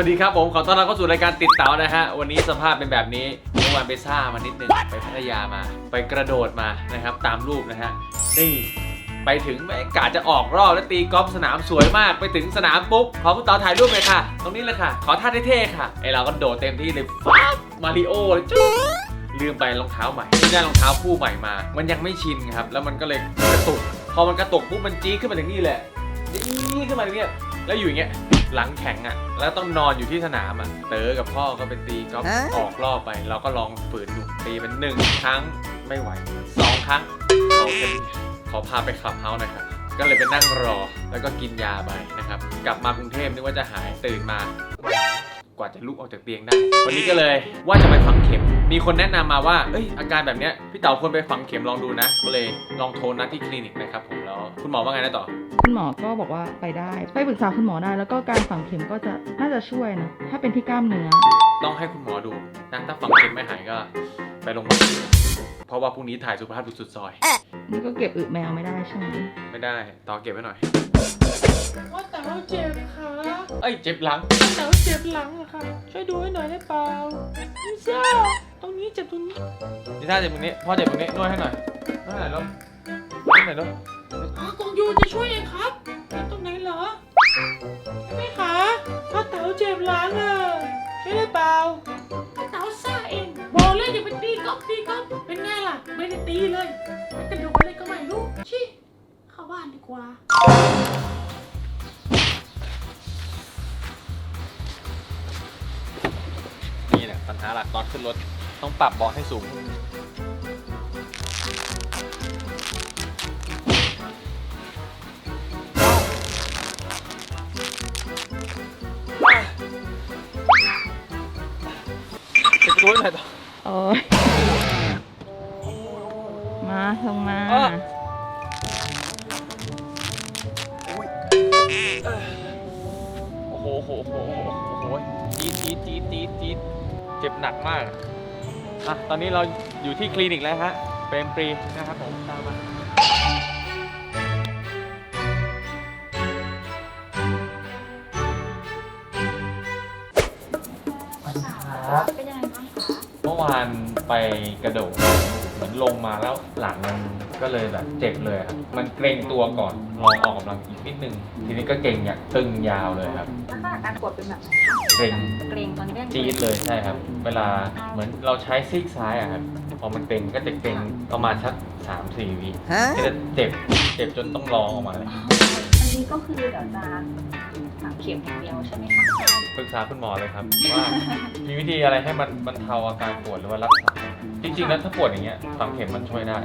วัสดีครับผม ขอต้อนรับเข้าสู่รายการติดเต๋านะฮะ วันนี้สภาพเป็นแบบนี้ เมื่อวานไปซ่ามานิดนึง ไปพัทยามา ไปกระโดดมานะครับ ตามรูปนะฮะ นี่ ไปถึงแม่งกาจะออกรอบแล้วตีกอล์ฟสนามสวยมาก ไปถึงสนามปุ๊บ ขอคุณต่อถ่ายรูปเลยค่ะ ตรงนี้เลยค่ะ ขอท่าเท่ๆค่ะ ไอเราก็โดดเต็มที่เลยฟ้าบมาริโอเลยจุ๊บลืมไปรองเท้าใหม่ที่ได้รองเท้าคู่ใหม่มา มันยังไม่ชินครับ แล้วมันก็เลยกระตุก พอมันกระตุกปุ๊บมันจี๊ดขึ้นมาถึงนี่แหละจี๊ดขึ้นมาถึงเนี่ย แล้วอยู่อย่างเงี้ยหลังแข็งอะ แล้วต้องนอนอยู่ที่สนามอะ เต๋อกับพ่อก็เป็นตีก็ฮะ ออกรอบไป เราก็ลองฝืนดูตีเป็นหนึ่งครั้งไม่ไหวสองครั้งโอเคขอพาไปคลับเฮาส์หน่อยครับ ก็เลยไปนั่งรอแล้วก็กินยาไปนะครับ กลับมากรุงเทพนึกว่าจะหายตื่นมา กว่าจะลุกออกจากเตียงได้ วันนี้ก็เลยว่าจะไปฝังเข็ม มีคนแนะนำมาว่า เอ้ยอาการแบบเนี้ยพี่เต๋าควรไปฝังเข็มลองดูนะ ก็เลยลองโทรนัดที่คลินิกนะครับผมแล้วคุณหมอว่าไงนะต่อ คุณหมอก็บอกว่าไปได้ ไปปรึกษาคุณหมอได้ แล้วก็การฝังเข็มก็จะน่าจะช่วยนะ ถ้าเป็นที่กล้ามเนื้อ ต้องให้คุณหมอดูนะถ้าฝังเข็มไม่หายก็ไปโรงพยาบาลเพราะว่าพรุ่งนี้ถ่ายสุขภาพดูสุดซอย นี่ก็เก็บอึแมวไม่ได้ใช่ไหมไม่ได้ต่อเก็บไว้หน่อยว่าแต่ว่าเจ็บค่ะเอ้ยเจ็บหลังแต่ว่าเจ็บหลังอะค่ะ ช่วยดูให้หน่อยได้เปล่าไม่ใช่ตรงนี้เจ็บตรงนี้นี่ถ้าเจ็บตรงนี้พ่อเจ็บตรงนี้นวดให้หน่อยนวดให้หน่อยลูกนวดหน่อยลูก อ๋อกงยูจะช่วยเองครับเจ็บตรงไหนเหรอแม่ขาพ่อเต๋าเจ็บหลังอะช่วยได้เปล่าพ่อเต๋าซ่าเองบอกเลยอย่าไปตีก๊อกตีก๊อกเป็นไงล่ะ ไม่ได้ตีเลยมันกระโดดอะไรก็ไม่รู้ชิเข้าบ้านดีกว่านี่แหละปัญหาหลักตอนขึ้นรถต้องปรับเบาะให้สูง ปิดประตูให้หน่อยต่อ โอ้ยมาลงมาอะโอ้โหโอ้โหโอ้โหโอ้โหจี๊ดจี๊ดจี๊ดจี๊ดจี๊ดเจ็บหนักมากอะ ตอนนี้เราอยู่ที่คลินิกแล้วฮะ เปรมปรีนะครับผมตามมา วานไปกระโดดเหมือนลงมาแล้วหลังมันก็เลยแบบเจ็บเลยครับ มันเกรงตัวก่อนลองออกกำลังอีกนิดนึง ทีนี้ก็เกรงอย่างตึงยาวเลยครับ ลักษณะการปวดเป็นแบบไหนเกรงเกรงตอนนี้ก็ยังจี๊ดเลยใช่ครับ เวลาเหมือนเราใช้ซีกซ้ายอะครับ พอมันเกร็งก็จะเกร็งประมาณสักสามสี่วิฮะก็จะเจ็บ เจ็บจนต้องร้องออกมาเลย อันนี้ก็คือเดี๋ยวจะฝัง เข็มอย่างเดียวใช่ไหมคะปรึกษาคุณหมอเลยครับ ว่ามีวิธีอะไรให้มันบรรเทาอาการปวดหรือว่ารักษาไหมจริงๆแล้วถ้าปวดอย่างเงี้ยฝังเข็มมันช่วยได้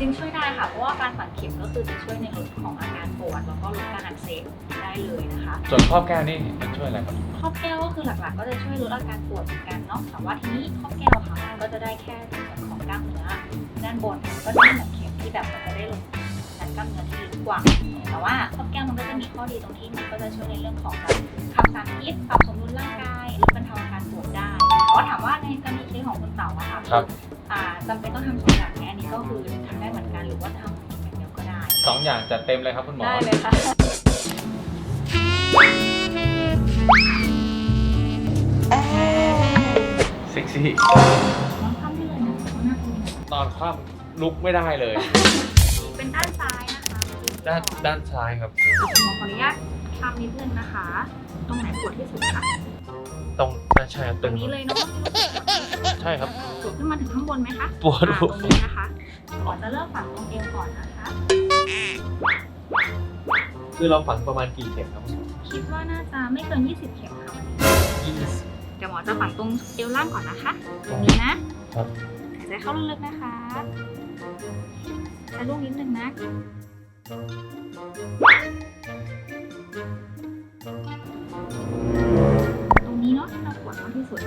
จริงๆช่วยได้ค่ะ เพราะว่าการฝังเข็มก็คือจะช่วยในลดของอาการปวดแล้วก็ลดการอักเสบได้เลยนะคะ ส่วนครอบแก้วนี่มันช่วยอะไรครับครอบแก้วก็คือหลักๆ ก็จะช่วยลดอาการปวดเหมือนกันเนาะแต่ว่าทีนี้ครอบแก้วค่ะมันก็จะได้แค่ในส่วนของกล้ามเนื้อด้านบนก็จะไม่เหมือนเข็มที่แบบมันจะได้ลงชั้น กล้ามเนื้อที่ลึกกว่า แต่ว่าครอบแก้วมันก็จะมีข้อดีตรงที่มันก็จะช่วยในเรื่องของการขับสารพิษปรับสมดุลร่างกายลดบรรเทาอาการปวดได้แต่ว่าถามว่าในกรณีเคสของคุณเต๋าอะค่ะครับอ่าจำเป็นต้องทำสองอย่างไหมอันนี้ก็คือทำได้เหมือนกันหรือว่าทำอย่างเดียวก็ได้สองอย่างจัดเต็มเลยครับคุณหมอได้เลยค่ะเซ็กซี่ลองทำได้เลยนะหน้าคุณนอนคว่ำลุกไม่ได้เลย เป็นด้านซ้ายนะคะ ด้านด้านซ้ายครับ หมอขออนุญาตทำนิดนึงนะคะ ตรงไหนปวดที่สุดคะตรงใช่ครับตรงนี้เลยเนาะใช่ครับ ปวดขึ้นมาถึงข้างบนไหมคะปวด อ่าหัวตรงนี้นะคะขอจะเริ่มฝังตรงเอวก่อนนะคะ คือเราฝังประมาณกี่เข็มครับคุณหมอคิดว่าน่าจะไม่เกิน 20 เข็มค่ะวันนี้ยี่สิบ เดี๋ยวหมอจะฝังตรงเอวล่างก่อนนะคะ ตรงนี้นะครับ หายใจเข้าลึกๆนะคะใช้ลูกนิดนึงนะ ตรงนี้เนาะที่เราปวดมากที่สุด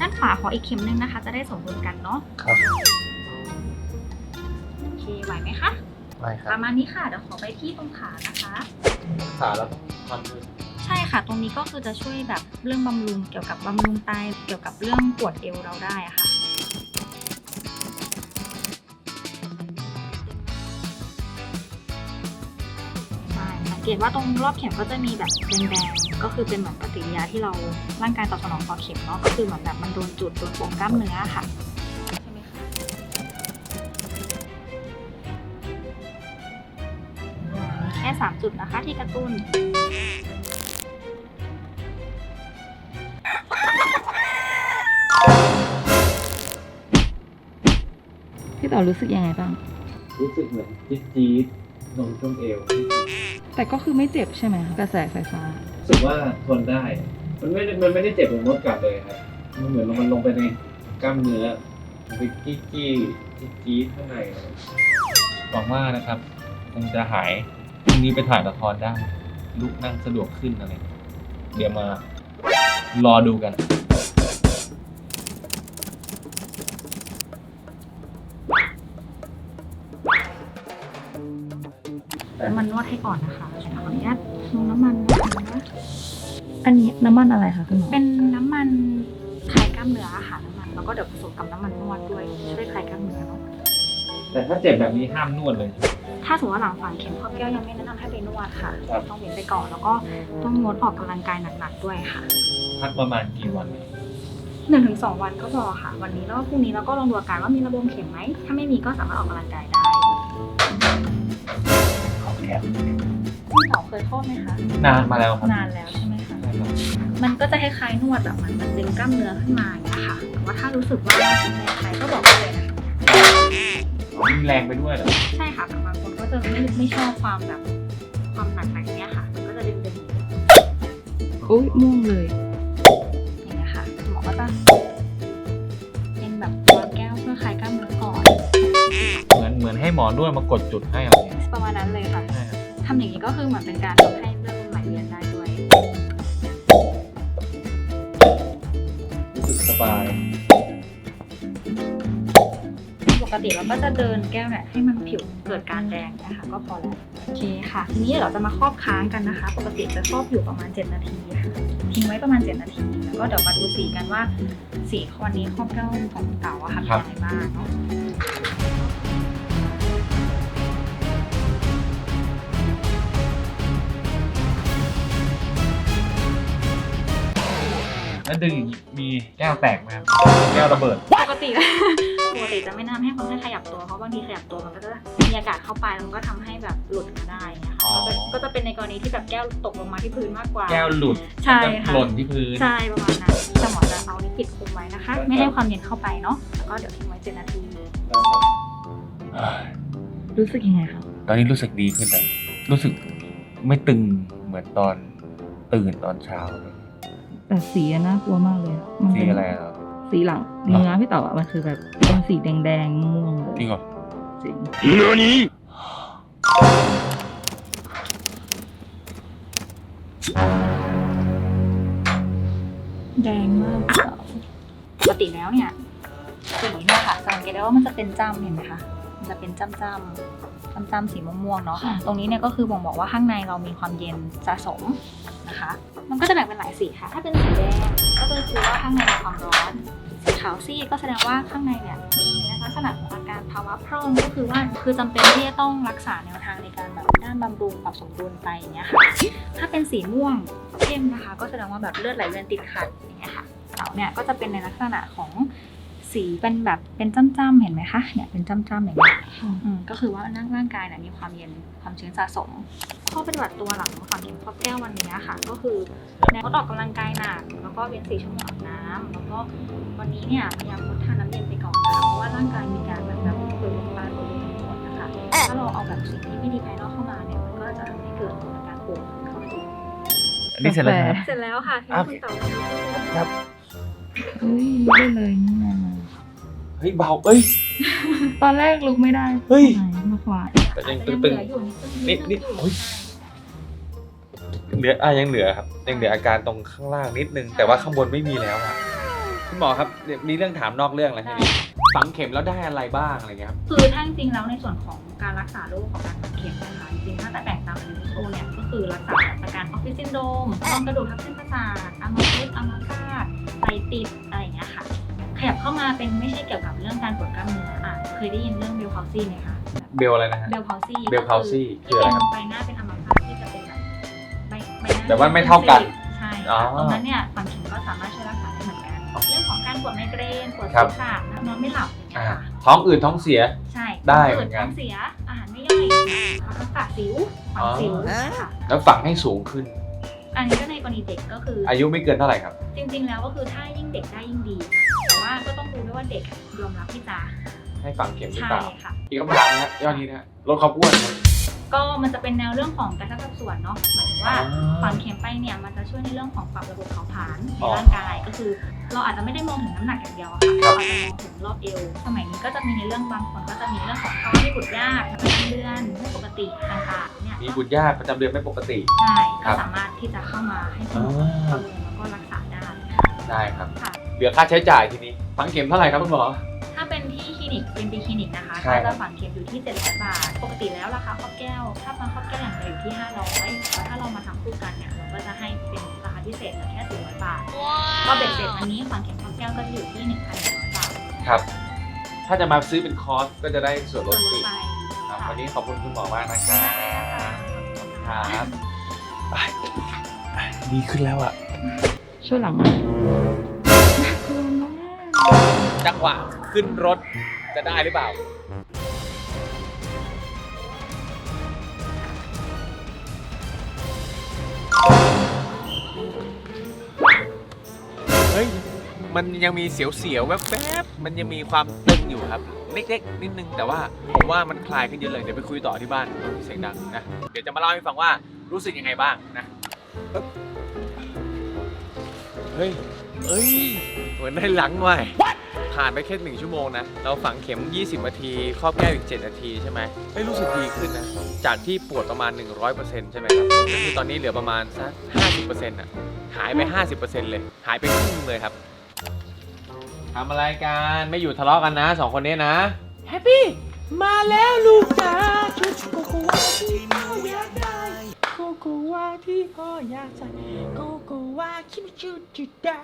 ด้านขวาขออีกเข็มหนึงนะคะ จะได้สมดุลกันเนาะ ครับโอเคไหวไหมคะไม่คปรับระมาณนี้ค่ะ เดี๋ยวขอไปที่ตรงขานะคะ ขาแล้วทำด้วยใช่ค่ะ ตรงนี้ก็คือจะช่วยแบบเรื่องบำรุงเกี่ยวกับบำรุงไตเกี่ยวกับเรื่องปวดเอวเราได้อะค่ะ เกตว่าตรงรอบเข็มก็จะมีแบบแดงๆ ก็คือเป็นเหมือนปฏิกิริยาที่เราร่างกายตอบสนองต่อเข็มเนาะก็คือเหมือนแบบมันโดนจุดโดนปมกล้ามเนื้อค่ะใช่ไหมคะแค่ 3 จุดนะคะที่กระตุ้นพี่ต๋อรู้สึกยังไงบ้าง รู้สึกเหมือนจี๊ดจี๊ดลงช่วงเอว แต่ก็คือไม่เจ็บใช่ไหมคะกระแสไฟฟ้า รู้สึกว่าทนได้ มันไม่ได้มันไม่ได้เจ็บเหมือนมดกัดเลยครับ มันเหมือนมันลงไปในกล้ามเนื้อมันไปกี้กี้จี๊ดจี๊ดข้างในเลยหวังว่านะครับคงจะหายพรุ่งนี้ไปถ่ายละครได้ลุกนั่งสะดวกขึ้นอะไรเดี๋ยวมารอดูกัน น้ำมันนวดให้ก่อนนะคะขออนุญาตลงน้ำมันนะคะอันนี้น้ำมันอะไรคะคุณหมอเป็นน้ำมันคลายกล้ามเนื้อค่ะน้ำมันแล้วก็เดี๋ยวผสมกับน้ำมันนวดด้วยช่วยคลายกล้ามเนื้อเนาะแต่ถ้าเจ็บแบบนี้ห้ามนวดเลย ถ้าสมมติว่าหลังฝังเข็มครอบแก้วยังไม่แนะนำให้ไปนวดค่ะ ครับ ต้องเว้นไปก่อนแล้วก็ต้องงดออกกำลังกายหนักๆด้วยค่ะพักประมาณกี่วัน หนึ่งถึงสองวันก็พอค่ะ วันนี้แล้วก็พรุ่งนี้เราก็ลองดูอาการว่ามีระบมเข็มไหมถ้าไม่มีก็สามารถออกกำลังกายได้ ของแคบคุณหมอเคยโทษไหมคะ นานมาแล้วครับนานแล้วใช่ไหมคะใช่ครับมันก็จะคล้ายๆนวดแบบมันมันดึงกล้ามเนื้อขึ้นมาอย่างเงี้ยค่ะแต่ว่าถ้ารู้สึกว่าแรงไปก็บอกได้เลยนะคะอ๋อมีแรงไปด้วยเหรอใช่ค่ะแต่บางคนก็จะไม่ไม่ชอบความแบบความหนักแบบเนี้ยค่ะ มันก็จะดึงดึงอุ้ยม่วงเลยๆอย่างเงี้ยค่ะหมอก็จะเป็นแบบวางแก้วเพื่อคลายกล้ามเนื้อก่อน เหมือนเหมือนให้หมอนวดมากดจุดให้อะไรอย่างเงี้ยประมาณนั้นเลยค่ะใช่ครับ ทำอย่างนี้ก็คือเหมือนเป็นการทำให้เลือดลมไหลเวียนได้ด้วย รู้สึกสบาย ปกติเราก็จะเดินแก้วเนี่ยให้มันผิวเกิดการแดงนะคะก็พอแล้วโอเคค่ะ ทีนี้เดี๋ยวเราจะมาครอบค้างกันนะคะ ปกติจะครอบอยู่ประมาณ 7 นาทีค่ะทิ้งไว้ประมาณ 7 นาที แล้วก็เดี๋ยวมาดูสีกันว่าสีวันนี้ครอบแก้วของเต่าอะค่ะเป็นยังไงบ้างเนาะ แล้วดึงอย่างงี้มีแก้วแตกไหมครับแก้วระเบิด ปกติปกติจะไม่แนะนำให้คนไข้ขยับตัวเพราะบางทีขยับตัวมันก็จะมีอากาศเข้าไปแล้วมันก็ทำให้แบบหลุดมาได้เงี้ยค่ะอ๋อก็จะก็จะเป็นในกรณีที่แบบแก้วตกลงมาที่พื้นมากกว่า แก้วหลุดใช่ค่ะ หล่นที่พื้น ใช่ประมาณนั้นแต่หมอจะเอาลิปิดคุมไว้นะคะ ไม่ให้ความเย็นเข้าไปเนาะแล้วก็เดี๋ยวทิ้งไว้เจ็ดนาที รู้สึกยังไงคะตอนนี้รู้สึกดีขึ้นแล้วรู้สึกไม่ตึงเหมือนตอนตื่นตอนเช้าเลย แต่สีอะน่ากลัวมากเลยอะมันสีเป็นอะไรอะครับสีหลังเนื้อพี่เต๋ออะมันคือแบบเป็นสีแดงๆม่วงเลยจริงเหรอจริงแดงมากปกติแล้วเนี่ยสีเนี่ยค่ะสังเกตได้ว่ามันจะเป็นจ้ำเห็นไหมคะมันจะเป็นจ้ำจ้ำจ้ำจ้ำๆสีม่วงๆเนาะตรงนี้เนี่ยก็คือบ่งบอกว่าข้างในเรามีความเย็นสะสมนะคะ มันก็จะแบ่งเป็นหลายสีค่ะ ถ้าเป็นสีแดงก็จะคือว่าข้างในมีความร้อน สีขาวซีดก็แสดงว่าข้างในเนี่ยมีลักษณะของอาการภาวะพร่องก็คือว่าคือจำเป็นที่จะต้องรักษาแนวทางในการแบบด้านบำรุงปรับสมดุลไตอย่างเงี้ยค่ะ ถ้าเป็นสีม่วงเข้มนะคะ ก็แสดงว่าแบบเลือดไหลเวียนติดขัดอย่างเงี้ยค่ะเต่าเนี่ยก็จะเป็นในลักษณะของสีเป็นแบบเป็นจ้ำๆเห็นไหมคะเนี่ยเป็นจ้ำๆอย่างเงี้ยอืมก็คือว่าร่างกายเนี่ยมีความเย็นความชื้นสะสม ข้อปฏิบัติตัวหลังฝังเข็มครอบแก้ววันนี้ค่ะ ก็คือแนวงดออกกำลังกายหนักแล้วก็เว้นสี่ชั่วโมงอาบน้ำแล้วก็วันนี้เนี่ยพยายามงดทานน้ำเย็นไปก่อนนะคะเพราะว่าร่างกายมีการเหมือนแบบเปิดลมปานเปิดลมทั้งหมดนะคะถ้าเราเอาแบบสิ่งที่ไม่ดีภายนอกเข้ามาเนี่ยมันก็จะทำให้เกิดอาการปวดเข้าไปอีกอันนี้เสร็จแล้วครับเสร็จแล้วค่ะที่ครับคุณเต๋อครับเฮ้ยลุกได้เลยนี่ไงเฮ้ยเบาเอ้ยตอนแรกลุกไม่ได้เฮ้ยไหนมาขวาดแต่ยังอาจจะตึงเหลืออยู่ๆนี่นี่โอ้ย เหลืออะยังเหลือครับยังเหลืออาการตรงข้างล่างนิดนึง แต่ว่าข้างบนไม่มีแล้วอะคุณหมอครับเดี๋ยวมีเรื่องถามนอกเรื่องอะไรทีนี้ฝังเข็มแล้วได้อะไรบ้างอะไรเงี้ยครับคือถ้าจริงๆแล้วในส่วนของการรักษาโรคของการฝังเข็มนะคะจริงๆถ้าแต่แบ่งตาม WHO เนี่ยก็คือรักษาอาการออฟฟิศซินโดรมต้อกระดูกทับเส้นประสาทอัมพฤกษ์อัมพาตไตติดอะไรอย่างเงี้ยค่ะขยับเข้ามาเป็นไม่ใช่เกี่ยวกับเรื่องการปวดกล้ามเนื้ออะเคยได้ยินเรื่องเบลพาวซี่ไหมคะเบลอะไรนะฮะเบลพาวซี่ Bell palsy คืออะไรครับ ใบหน้าเป็นอัม แต่ว่าไม่เท่ากัน ใช่อ๋อค่ะตรงนั้นเนี่ยฝังเข็มก็สามารถช่วยรักษาได้เหมือนกัน เรื่องของการปวดไมเกรนปวดครัศีบ รษะนอนไม่หลับอย่างเงี้อ่ายค่ะท้องอืดท้องเสีย ใช่ได้เหมือนกัน ท้องเสียอาหารไม่ย่อยท้องปากสิวฝังสิวอ๋อค่ะแล้วฝังให้สูงขึ้น อันนี้ก็ในกรณีเด็กก็คือออายุไม่เกินเท่าไหร่ครับ จริง ๆ แล้วก็คือถ้ายิ่งเด็กได้ยิ่งดีค่ะแต่ว่าก็ต้องดูด้วยว่าเด็กยอมรับที่จะให้ฝังเข็มหรือใช่เปล่าค่ะ อีกคำถามนะฮะยอดนี้นะฮะลดความอ้วนครับ ก็มันจะเป็นแนวเรื่องของการสัดส่วนเนาะหมายถึงว่าอ๋อฝังเข็มไปเนี่ยมันจะช่วยในเรื่องของปรับระบบเผาผลาญในอ๋อร่างกายก็คือ เราอาจจะไม่ได้มองถึงน้ำหนักอย่างเดียวอะค่ะครับเราอาจจะมองถึงรอบเอวสมัยนี้ก็จะมีในเรื่องบางคนก็จะมีเรื่องของท้องที่บุตรยากประจำเดือนไม่ปกติต่างๆเนี่ยมีบุตรยากประจำเดือนไม่ปกติ ใช่ครัก็บสามารถที่จะเข้ามาให้คุณหมอประเมินแล้วก็รักษาได้ได้ครับค่ะ เหลือค่าใช้จ่ายทีนี้ ฝังเข็มเท่าไหร่ครับคุณหมอถ้าเป็ นที่คลินิกเป็นปีคลินิกนะคะใช่ก็ครัจะบฝังเข็มอยู่ที่700บาท ปกติแล้วราคาข้าวแก้ว ถ้าฟังข้าวแก้วอย่างเดียวอยู่ที่ 500แต่ถ้าเรามาทำคู่กันเนี่ยเราก็จะให้เป็นราคาพิเศษเหลือแค่400บาท ก็เบ็ดเสร็จอันนี้ฝังเข็มข้าวแก้วก็จะอยู่ที่1,100บาทครับ ถ้าจะมาซื้อเป็นคอร์สก็จะได้ส่วนลส่วดนลดอีกไปครับค่ะวันนี้ขอบคุณคุณหมอมากนะครับ ครับไปดีขึ้นแล้วอะช่วยหลังหน่อยน่ากลัวมากจังหวะขึ้นรถ จะได้หรือเปล่า เฮ้ย มันยังมีเสียวๆ แวบๆ มันยังมีความตึงอยู่ครับ เล็กๆ นิดนึง แต่ว่าผมว่ามันคลายขึ้นเยอะเลย เดี๋ยวไปคุยต่อที่บ้านตอนที่เสียงดังนะ เดี๋ยวจะมาเล่าให้ฟังว่ารู้สึกยังไงบ้างนะปึ๊บเฮ้ยเอ้ยเหมือนได้หลังหน่อย ผ่านไปแค่หนึ่งชั่วโมงนะ เราฝังเข็ม 20 นาที ครอบแก้วอีก 7 นาทีใช่ไหมเฮ้ยรู้สึกดีขึ้นนะ จากที่ปวดประมาณ 100%ใช่ไหมครับก็คือตอนนี้เหลือประมาณสัก 50%อะ หายไป 50%เลย หายไปครึ่งเลยครับทำอะไรกันไม่อยู่ทะเลาะกันนะสองคนนี้นะ แฮปปี้ มาแล้วลูกจ๋าชุดโกโกวาที่พ่ออยากได้โกโกวาที่พ่ออยากใส่โกโกวาคิมิชุดจุดได้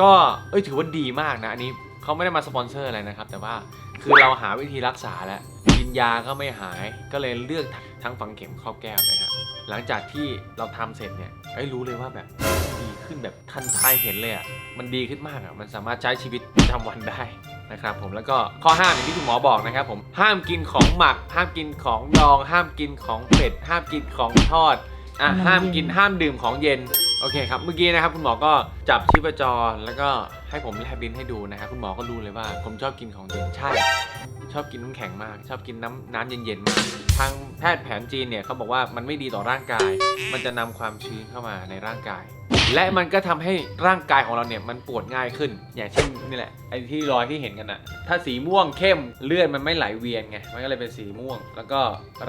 ก็เอ้ยถือว่าดีมากนะอันนี้เขาไม่ได้มาสปอนเซอร์อะไรนะครับ แต่ว่าคือเราหาวิธีรักษาแล้วกินยาก็ไม่หายก็เลยเลือกทั้งฝังเข็มครอบแก้วนะฮะหลังจากที่เราทำเสร็จเนี่ยเอ้รู้เลยว่าแบบดีขึ้นแบบทันทายเห็นเลยอะมันดีขึ้นมากอะมันสามารถใช้ชีวิตประจำวันได้นะครับผมแล้วก็ข้อห้ามอย่างที่คุณหมอบอกนะครับผมห้ามกินของหมัก ห้ามกินของดอง ห้ามกินของเผ็ดห้ามกินของทอดอะห้ามกินห้ามดื่มของเย็น โอเคครับ เมื่อกี้นะครับคุณหมอก็จับชีพจรแล้วก็ให้ผมแลบลิ้นให้ดูนะครับคุณหมอก็รู้เลยว่า ผมชอบกินของเย็นใช่ ชอบกินน้ำแข็งมาก ชอบกินน้ำน้ำเย็นๆมาก ทางแพทย์แผนจีนเนี่ยเขาบอกว่ามันไม่ดีต่อร่างกาย มันจะนำความชื้นเข้ามาในร่างกาย และมันก็ทำให้ร่างกายของเราเนี่ยมันปวดง่ายขึ้น อย่างเช่นนี่แหละไอ้ที่รอยที่เห็นกันอะถ้าสีม่วงเข้มเลือดมันไม่ไหลเวียนไงมันก็เลยเป็นสีม่วง แล้วก็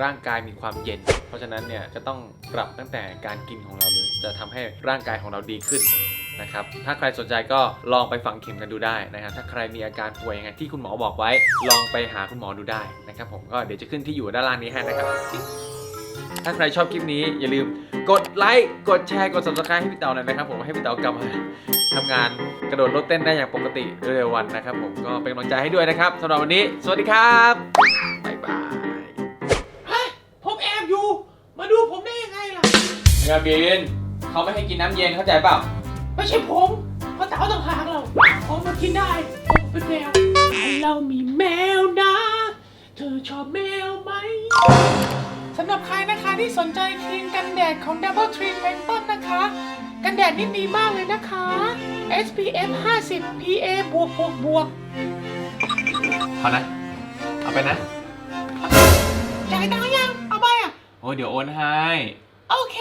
ร่างกายมีความเย็น เพราะฉะนั้นเนี่ยจะต้องปรับตั้งแต่การกินของเราเลย จะทำให้ร่างกายของเราดีขึ้นนะครับ ถ้าใครสนใจก็ลองไปฝังเข็มกันดูได้นะครับ ถ้าใครมีอาการป่วยยังไงที่คุณหมอบอกไว้ ลองไปหาคุณหมอดูได้นะครับ ผมก็เดี๋ยวจะขึ้นที่อยู่ด้านล่างนี้ให้นะครับ ถ้าใครชอบคลิปนี้อย่าลืมกดไลค์ กดแชร์ กด subscribe ให้พี่เต๋าหน่อยนะครับผม ให้พี่เต๋ากลับมาทำงานกระโดดรถเต้นได้อย่างปกติเร็วๆวันนะครับ ผม ก็เป็นกำลังใจให้ด้วยนะครับสำหรับวันนี้ สวัสดีครับบ๊ายบายเฮ้ยผมแอบอยู่ มาดูผมได้ยังไงล่ะเงาบิน เขาไม่ให้กินน้ำเย็นเข้าใจเปล่า ไม่ใช่ผมเพราะเต๋าต่างหากเราผมมากินได้ผมเป็นแมวเรามีแมวนะ เธอชอบแมวไหมสำหรับใครนะคะที่สนใจครีมกันแดดของ Double Tree p e n t o n นะคะ กันแดดนี่ดีมากเลยนะคะ SPF 50 PA บวกบวกบวกพอนะ เอาไปนะจ่ายตังค์ยัง เอาไปอะ โอ้ยเดี๋ยวโอนให้ โอเค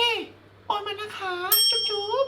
โอนมานะคะ จุ๊บจุ๊บ